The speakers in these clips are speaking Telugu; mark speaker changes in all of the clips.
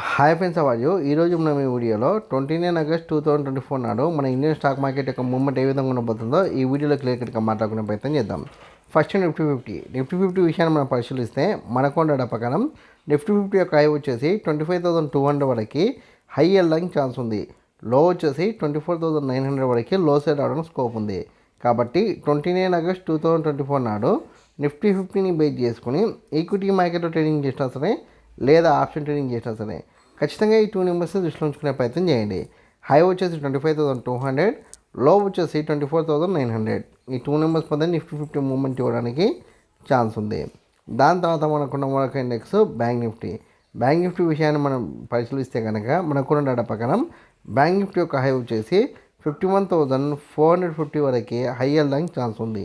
Speaker 1: హాయ్ ఫ్రెండ్స్ అవాజు ఈరోజు మనం ఈ వీడియోలో twenty nine August two thousand twenty four నాడు మన ఇండియన్ స్టాక్ మార్కెట్ యొక్క మూమెంట్ ఏ విధంగా ఉండబోతుందో ఈ వీడియోలో క్లియర్ కట్గా మాట్లాడుకునే ప్రయత్నం చేద్దాం. First Nifty fifty. Nifty fifty విషయాన్ని మనం పరిశీలిస్తే మనకు ప్రకారం నిఫ్టీ ఫిఫ్టీ యొక్క హై వచ్చేసి twenty five thousand two hundred వరకు హై వెళ్ళడానికి ఛాన్స్ ఉంది. లో వచ్చేసి twenty four thousand nine hundred వరకు లో సైడ్ అవడానికి స్కోప్ ఉంది. కాబట్టి twenty nine August two thousand twenty four నాడు నిఫ్టీ ఫిఫ్టీని బేస్ చేసుకుని ఈక్విటీ మార్కెట్లో ట్రేడింగ్ చేసినా సరే లేదా ఆప్షన్ ట్రేడింగ్ చేసినా సరే ఖచ్చితంగా ఈ టూ నెంబర్స్ దృష్టిలో ఉంచుకునే ప్రయత్నం చేయండి. హై వచ్చేసి ట్వంటీ ఫైవ్ థౌసండ్ టూ హండ్రెడ్లో వచ్చేసి twenty four thousand nine hundred ఈ టూ నెంబర్స్ పొందే నిఫ్టీ ఫిఫ్టీ మూవ్మెంట్ ఇవ్వడానికి ఛాన్స్ ఉంది. దాని తర్వాత మనకున్న మరొక index bank Nifty. Bank Nifty విషయాన్ని మనం పరిశీలిస్తే కనుక మనకున్న డేటా ప్రకారం బ్యాంక్ నిఫ్టీ యొక్క హై వచ్చేసి fifty one thousand four hundred fifty వరకు హై వెళ్ళడానికి ఛాన్స్ ఉంది.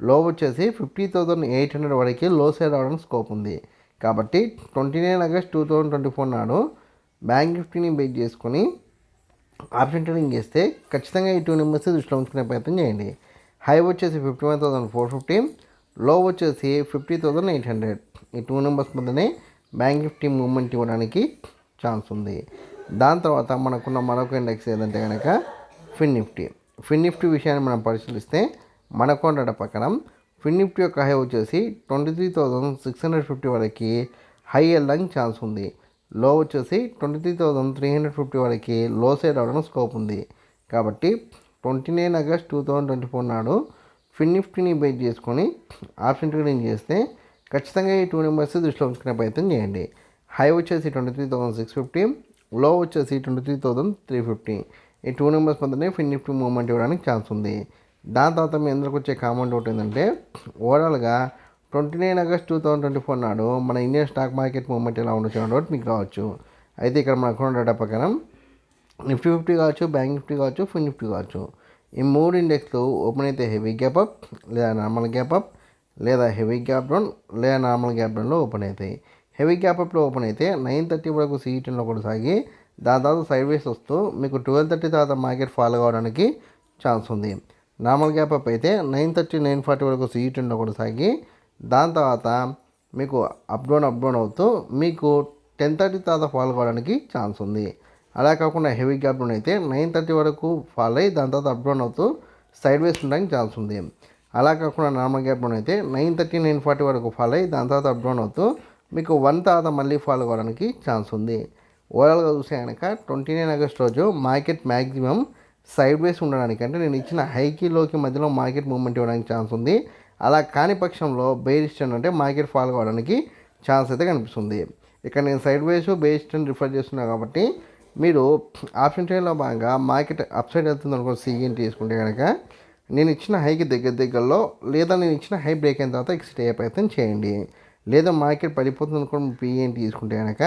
Speaker 1: లో వచ్చేసి ఫిఫ్టీ థౌజండ్ ఎయిట్ హండ్రెడ్ వరకు లో సైడ్ అవడానికి స్కోప్ ఉంది. కాబట్టి twenty nine August two thousand twenty four నాడు బ్యాంక్ నిఫ్టీని బేక్ చేసుకొని ఆప్షన్ ట్రేడింగ్ చేస్తే ఖచ్చితంగా ఈ టూ నెంబర్స్ దృష్టిలో ఉంచుకునే ప్రయత్నం చేయండి. హై వచ్చేసి fifty one thousand four fifty low వచ్చేసి ఫిఫ్టీ థౌసండ్ ఎయిట్ హండ్రెడ్. ఈ టూ నెంబర్స్ మధ్యనే బ్యాంక్ నిఫ్టీ మూవ్మెంట్ ఇవ్వడానికి ఛాన్స్ ఉంది. దాని తర్వాత మనకున్న మరొక ఇండెక్స్ ఏదంటే కనుక ఫిన్ నిఫ్టీ. ఫిన్ నిఫ్టీ విషయాన్ని మనం పరిశీలిస్తే మనకు డేటా ప్రకారం ఫిన్ నిఫ్టీ యొక్క హై వచ్చేసి twenty three thousand six hundred fifty వరకు హై వెళ్ళడానికి ఛాన్స్ ఉంది. లో వచ్చేసి twenty three thousand three hundred fifty వరకు లో సైడ్ అవ్వడం స్కోప్ ఉంది. కాబట్టి twenty nine August two thousand twenty four నాడు ఫిన్ నిఫ్టీని బేస్ చేసుకొని ఆప్షన్ ట్రేడింగ్ చేస్తే ఖచ్చితంగా ఈ టూ నెంబర్స్ దృష్టిలో ఉంచుకునే ప్రయత్నం చేయండి. హై వచ్చేసి twenty three thousand six fifty low వచ్చేసి twenty three thousand three fifty. ఈ టూ నెంబర్స్ మధ్యనే ఫిన్ నిఫ్టీ మూవ్మెంట్ ఇవ్వడానికి ఛాన్స్ ఉంది. దాని తర్వాత మీ అందరికి వచ్చే కామెంట్ ఒకటి ఏంటంటే ఓవరాల్గా twenty nine August two thousand twenty four నాడు మన ఇండియన్ స్టాక్ మార్కెట్ మూవ్మెంట్ ఎలా ఉండొచ్చు డౌట్ మీకు రావచ్చు. అయితే ఇక్కడ మన అకౌంట్ డేటా ప్రకారం నిఫ్టీ ఫిఫ్టీ కావచ్చు బ్యాంక్ నిఫ్టీ కావచ్చు ఫిన్ నిఫ్టీ కావచ్చు. ఈ మూడు ఇండెక్స్లు ఓపెన్ అయితే హెవీ గ్యాప్ అప్ లేదా నార్మల్ గ్యాప్ అప్ లేదా హెవీ గ్యాప్ డౌన్ లేదా నార్మల్ గ్యాప్ డౌన్లో ఓపెన్ అవుతాయి హెవీ గ్యాప్ అప్లో ఓపెన్ అయితే నైన్ థర్టీ వరకు సీఈటీలో కూడా సాగి దాని తర్వాత సైడ్ వేస్ వస్తూ మీకు ట్వెల్వ్ థర్టీ తర్వాత మార్కెట్ ఫాలో కావడానికి ఛాన్స్ ఉంది. నార్మల్ గ్యాప్ అప్ అయితే నైన్ థర్టీ నైన్ ఫార్టీ వరకు సీట్ ఉండకూడదు సాగి దాని తర్వాత మీకు అప్ డౌన్ అప్ డౌన్ అవుతూ మీకు టెన్ థర్టీ తర్వాత ఫాల్ కావడానికి ఛాన్స్ ఉంది. అలా కాకుండా హెవీ గ్యాప్ డౌన్ అయితే నైన్ థర్టీ వరకు ఫాల్ అయ్యి దాని తర్వాత అప్ డౌన్ అవుతూ సైడ్ వేస్ ఉండడానికి ఛాన్స్ ఉంది. అలా కాకుండా నార్మల్ గ్యాప్ డౌన్ అయితే నైన్ థర్టీ నైన్ ఫార్టీ వరకు ఫాల్ అయ్యి దాని తర్వాత అప్ డౌన్ అవుతూ మీకు వన్ తర్వాత మళ్ళీ ఫాల్ కావడానికి ఛాన్స్ ఉంది. ఓవరాల్గా చూసే కనుక ట్వంటీ నైన్ ఆగస్ట్ రోజు మార్కెట్ మ్యాక్సిమం సైడ్ వేస్ ఉండడానికి అంటే నేను ఇచ్చిన హైకి లోకి మధ్యలో మార్కెట్ మూవ్మెంట్ ఇవ్వడానికి ఛాన్స్ ఉంది. అలా కాని పక్షంలో బేరిస్ట్ అంటే మార్కెట్ ఫాల్ కావడానికి ఛాన్స్ అయితే కనిపిస్తుంది. ఇక్కడ నేను సైడ్ వేస్ బేరిస్ట్ రిఫర్ చేస్తున్నాను కాబట్టి మీరు ఆప్షన్ ట్రైన్లో భాగంగా మార్కెట్ అప్ సైడ్ వెళ్తుంది అనుకో సీఎన్ తీసుకుంటే కనుక నేను ఇచ్చిన హైకి దగ్గర దగ్గరలో లేదా నేను ఇచ్చిన హై బ్రేక్ అయిన తర్వాత ఎక్సిట్ అయ్యే ప్రయత్నం చేయండి. లేదా మార్కెట్ పడిపోతుంది అనుకోండి పిఎన్ తీసుకుంటే కనుక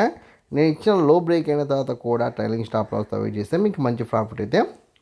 Speaker 1: నేను ఇచ్చిన లో బ్రేక్ అయిన తర్వాత కూడా ట్రైలింగ్ స్టాప్ లాస్ వెయిట్ చేస్తే మీకు మంచి ప్రాఫిట్ అయితే